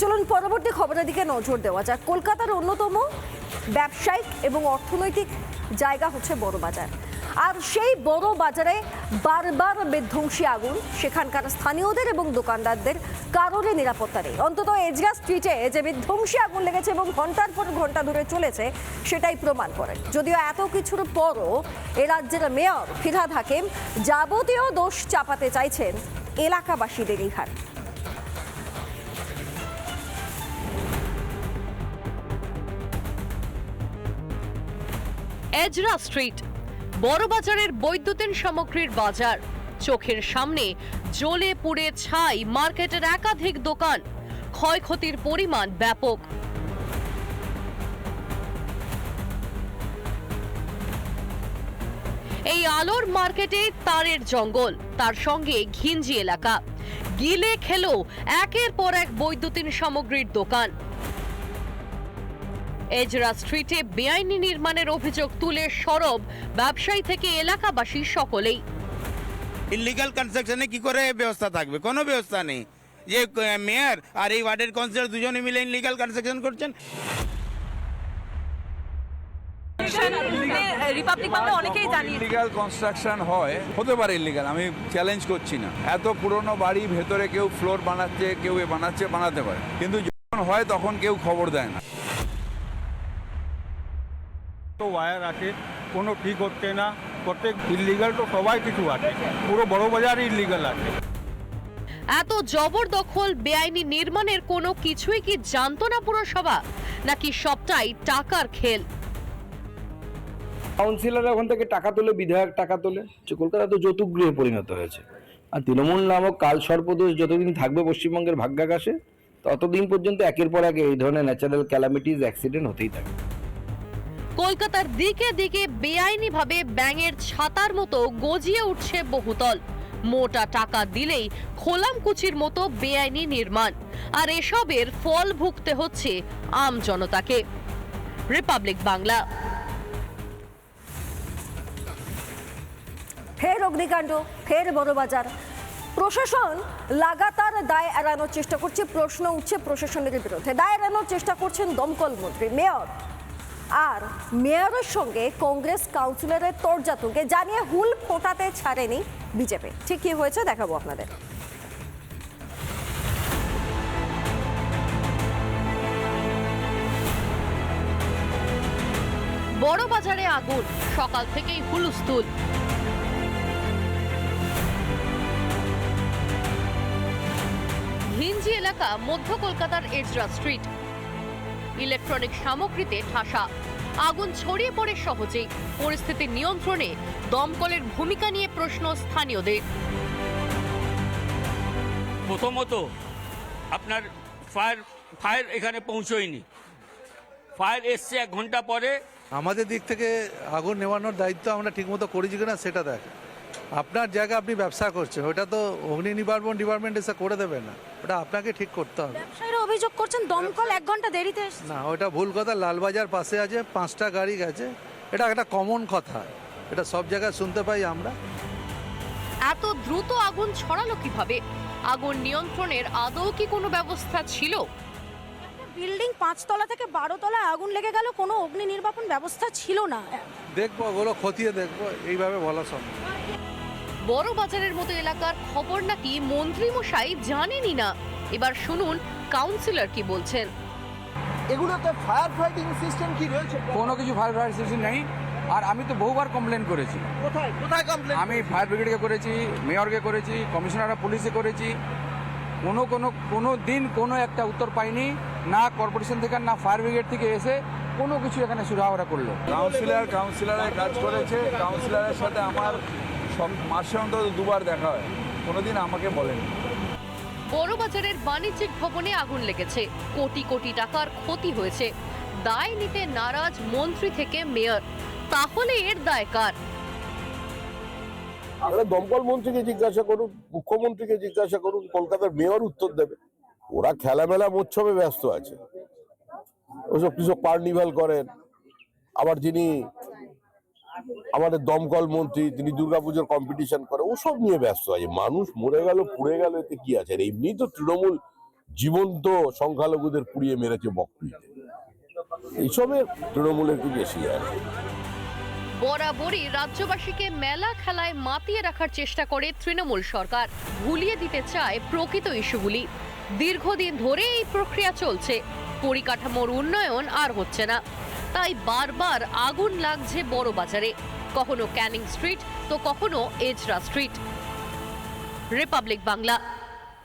চলুন পরবর্তী খবরের দিকে নজর দেওয়া যাক। কলকাতার অন্যতম ব্যবসায়িক এবং অর্থনৈতিক জায়গা হচ্ছে বড় বাজার। আর সেই বড় বাজারে বারবার বিধ্বংসী আগুন, সেখানকার স্থানীয়দের এবং দোকানদারদের কারণে নিরাপত্তা নেই। অন্তত এজরা স্ট্রিটে যে বিধ্বংসী আগুন লেগেছে এবং ঘণ্টার পর ঘণ্টা ধরে চলেছে, সেটাই প্রমাণ করে যদিও এত কিছুর পরও এ রাজ্যের মেয়র ফিরহাদ হাকিম যাবতীয় দোষ চাপাতে চাইছেন এলাকাবাসীদেরই ঘাড় এজরা স্ট্রিট। বড়বাজারের বৈদ্যুতিন সামগ্রীর বাজার। চোখের সামনে জ্বলে পুড়ে ছাই মার্কেটের একাধিক দোকান। ক্ষয়ক্ষতির পরিমাণ ব্যাপক। এই আলোর মার্কেটে তারের জঙ্গল, তার সঙ্গে ঘিঞ্জি এলাকা। গিলে খেলো একের পর এক বৈদ্যুতিন সামগ্রীর দোকান। এজরা স্ট্রিটে বেআইনি নির্মাণের অভিযোগ তুলে সরব ব্যবসায়ী থেকে এলাকাবাসী সকলেই। ইলিগাল কনস্ট্রাকশনে কি করে ব্যবস্থা থাকবে? কোনো ব্যবস্থা নেই। যে মেয়র আর এই ওয়ার্ডের কাউন্সিলর দুজনে মিলে ইলিগাল কনস্ট্রাকশন করছেন? রিপাবলিক বাংলা অনেকেই জানিয়ে ইলিগাল কনস্ট্রাকশন হয় হতে পারে ইলিগাল আমি চ্যালেঞ্জ করছি না। এত পুরনো বাড়ি ভেতরে কেউ ফ্লোর বানাচ্ছে কেউ এ বানাচ্ছে বানাতে পারে। কিন্তু যখন হয় তখন কেউ খবর দেয় না। তো ওয়্যার আছে কোনো ঠিক হচ্ছে না। প্রত্যেক ইলিগাল তো সবাই কিছু আছে পুরো বড় বাজারই ইলিগাল আছে। এত জবরদখল বেআইনি নির্মাণের কোনো কিছুই কি জানতো না পুরসভা? নাকি সবটাই টাকার খেল? কাউন্সিলর ওখান থেকে টাকা তোলে বিধায়ক টাকা তোলে। যে কলকাতা তো যৌতুক গৃহে পরিণত হয়েছে। আর তৃণমূল নামক কাল সর্পদোষ যতদিন থাকবে পশ্চিমবঙ্গের ভাগ্যাকাশে ততদিন পর্যন্ত একের পর এক এই ধরনের ন্যাচারাল ক্যালামিটিস অ্যাক্সিডেন্ট হতেই থাকে। কলকাতার দিকে দিকে বেআইনিভাবে ব্যাঙের ছাতার মতো গজিয়ে উঠছে বহুতল। মোটা টাকা দিলেই খোলামকুচির মতো বেআইনি নির্মাণ। আর এসবের ফল ভুগতে হচ্ছে আম জনতাকে। রিপাবলিক বাংলা। ফের অগ্নিকাণ্ড, ফের বড়বাজার। প্রশাসন লাগাতার দায় এড়ানোর চেষ্টা করছে, প্রশ্ন উঠছে প্রশাসনের বিরুদ্ধে। দায় এড়ানোর চেষ্টা করছেন দমকল মন্ত্রী, মেয়র। আর মেয়রের সঙ্গে কংগ্রেস কাউন্সিলরের তর্জাতুকে জানিয়ে হুল ফোটাতে ছাড়েনি বিজেপি। ঠিক কি হয়েছে দেখাবো আপনাদের। বড় বাজারে আগুন, সকাল থেকেই হুলুস্থুল ঘিঞ্জি এলাকা, মধ্য কলকাতার এজরা স্ট্রিট। ইলেকট্রনিক সামগ্রীতে ঠাসা। আগুন ছড়িয়ে পড়ে সহজেই। পরিস্থিতি নিয়ন্ত্রণে দমকলের ভূমিকা নিয়ে প্রশ্ন স্থানীয়দের। প্রথমত আপনার ফায়ার ফায়ার এখানে পৌঁছয়নি। ফায়ার এসছে এক ঘণ্টা পরে। আমাদের দিক থেকে আগুন নেওয়ানোর দায়িত্ব আমরা ঠিকমতো করেছি কিনা সেটা দেখ। আপনার জায়গা আপনি ব্যবসা করছেন ওটা তো অগ্নি নিবারণ ডিপার্টমেন্ট এসে করে দেবে না। ওটা আপনাকে ঠিক করতে হবে। ব্যবসায়ীরা অভিযোগ করছেন দমকল এক ঘণ্টা দেরিতে এসেছে। না ওটা ভুল কথা। লালবাজার পাশে আছে পাঁচটা গাড়ি গেছে। এটা একটা কমন কথা। এটা সব জায়গায় শুনতে পাই আমরা। এত দ্রুত আগুন ছড়ালো কীভাবে? আগুন নিয়ন্ত্রণের আদৌ কি কোনো ব্যবস্থা ছিল? বিল্ডিং পাঁচতলা থেকে বারো তলা আগুন লেগে গেল কোনো অগ্নি নির্বাপন ব্যবস্থা ছিল না। দেখব ওগুলো খতিয়ে দেখব এইভাবে বলা সম্ভব বড় বাজারের মতো এলাকার খবর নাকি মন্ত্রী মশাই জানেনই না। এবার শুনুন কাউন্সিলর কি বলছেন। এগুলোতে ফায়ার ফাইটিং সিস্টেম কি রয়েছে? কোনো কিছু ফায়ার ফায়ার সিস্টেম নেই। আর আমি তো বহুবার কমপ্লেন করেছি। কোথায়? কোথায় কমপ্লেন আমি ফায়ার ব্রিগেডকে করেছি মেয়রকে করেছি কমিশনার অফ পুলিশে করেছি। কোনো কোনো কোনো দিন কোনো একটা উত্তর পাইনি। না কর্পোরেশন থেকে না ফায়ার ব্রিগেড থেকে এসে কোনো কিছু এখানে সুরাহরা করল। কাউন্সিলর কাউন্সিলরের কাজ করেছে। কাউন্সিলরের সাথে আমার সব মাসে অন্তত দুবার দেখা হয়। কোনোদিন আমাকে বলেনি। বড় বাজারের বাণিজ্যিক ভবনে আগুন লেগেছে। কোটি কোটি টাকার ক্ষতি হয়েছে। দায় নিতে নারাজ মন্ত্রী থেকে মেয়র। তাহলে এর দায় কার? তাহলে দমকল মন্ত্রীকে জিজ্ঞাসা করুন, মুখ্যমন্ত্রীকে জিজ্ঞাসা করুন, কলকাতার মেয়র উত্তর দেবে। ওরা খেলামেলা মোচ্ছবে, ব্যস্ত আছে। ওসব কিছু কার্নিভাল করেন। আবার যিনি আমাদের দমকল মন্ত্রী, তিনি দুর্গাপুজোর কম্পিটিশন করে ওসব নিয়ে ব্যস্ত আছে। মানুষ মরে গেল, পুড়ে গেল, এতে কি আছে? এমনি তো তৃণমূল জীবন্ত সংখ্যালঘুদের পুড়িয়ে মেরেছে বকটুইতে এইসবের তৃণমূল একটু বেশি আছে। বরাবরই রাজ্যবাসীকে মেলা খেলায় মাতিয়ে রাখার চেষ্টা করে তৃণমূল সরকার। ভুলিয়ে দিতে চায় প্রকৃত ইস্যুগুলি। দীর্ঘদিন ধরে এই প্রক্রিয়া চলছে। পরিকাঠামোর উন্নয়ন আর হচ্ছে না। তাই বারবার আগুন লাগছে বড় বাজারে। কখনো ক্যানিং স্ট্রিট তো কখনো এজরা স্ট্রিট। রিপাবলিক বাংলা।